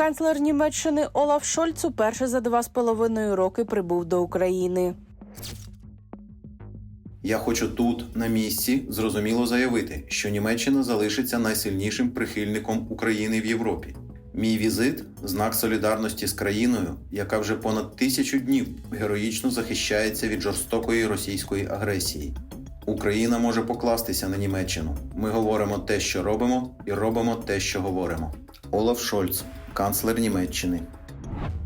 Канцлер Німеччини Олаф Шольц уперше за два з половиною роки прибув до України. Я хочу тут, на місці, зрозуміло заявити, що Німеччина залишиться найсильнішим прихильником України в Європі. Мій візит знак солідарності з країною, яка вже понад тисячу днів героїчно захищається від жорстокої російської агресії. Україна може покластися на Німеччину. Ми говоримо те, що робимо, і робимо те, що говоримо. Олаф Шольц, канцлер Німеччини.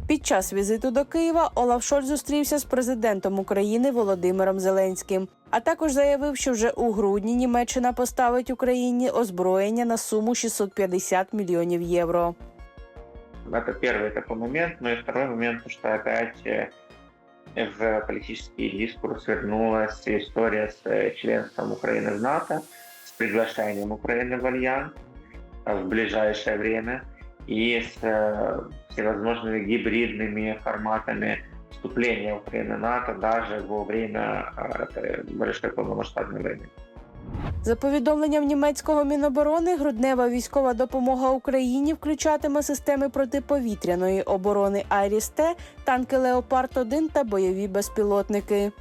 Під час візиту до Києва Олаф Шольц зустрівся з президентом України Володимиром Зеленським, а також заявив, що вже у грудні Німеччина поставить Україні озброєння на суму 650 мільйонів євро. Это первый такой момент. Ну и второй момент, то, что опять э, в политический дискурс вернулась история с э, членством Украины в НАТО, с приглашением Украины в Альянс э, в ближайшее время и с э, всевозможными гибридными форматами вступления Украины в НАТО даже во время э, этой большой полномасштабной войны. За повідомленням німецького міноборони, груднева військова допомога Україні включатиме системи протиповітряної оборони Айріс-Т, танки Леопард 1 та бойові безпілотники.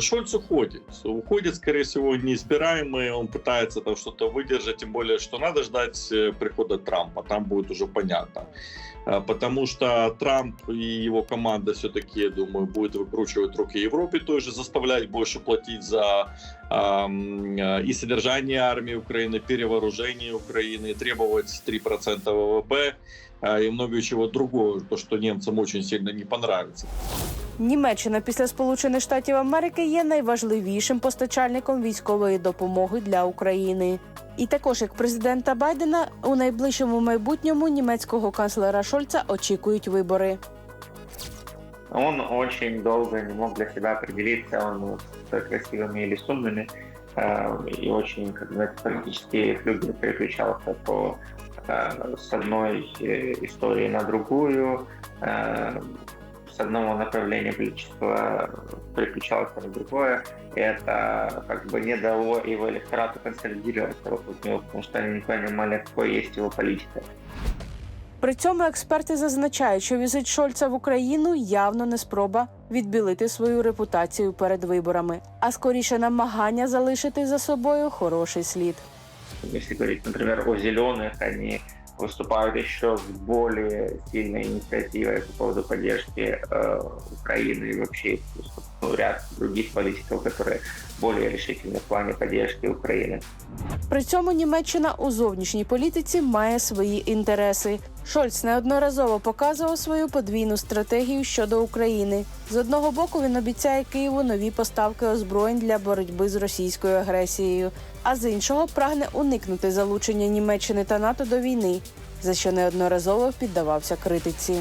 Шольц уходит. Уходит, скорее всего, неизбираемый. Он пытается там что-то выдержать, тем более, что надо ждать э, прихода Трампа. Там будет уже понятно. А, Потому что Трамп и его команда все-таки, я думаю, будет выкручивать руки Европе тоже, заставлять больше платить за э, и содержание армии Украины, перевооружение Украины, требовать 3% ВВП а, и много чего другого, то, что немцам очень сильно не понравится. Німеччина після Сполучених Штатів Америки є найважливішим постачальником військової допомоги для України. І також як президента Байдена у найближчому майбутньому німецького канцлера Шольца очікують вибори. Он очень долго не мог для себя определиться, он с красивыми или с умными, э, и очень, как знаете, политически флюгер переключался по, э, с одной э, истории на другую, э, с одного направления политического переключался на другое, и это как бы не дало его электорату консолидироваться вокруг него, потому что они не понимали, какой есть его политика. При цьому експерти зазначають, що візит Шольца в Україну явно не спроба відбілити свою репутацію перед виборами, а скоріше намагання залишити за собою хороший слід. Если говорить, например, о зеленых, они выступают еще с более сильной инициативой по поводу поддержки э, Украины и вообще ну, ряд других политиков, которые более решительны в плане поддержки Украины. При цьому Німеччина у зовнішній політиці має свої інтереси. Шольц неодноразово показував свою подвійну стратегію щодо України. З одного боку він обіцяє Києву нові поставки озброєнь для боротьби з російською агресією, а з іншого прагне уникнути залучення Німеччини та НАТО до війни, за що неодноразово піддавався критиці.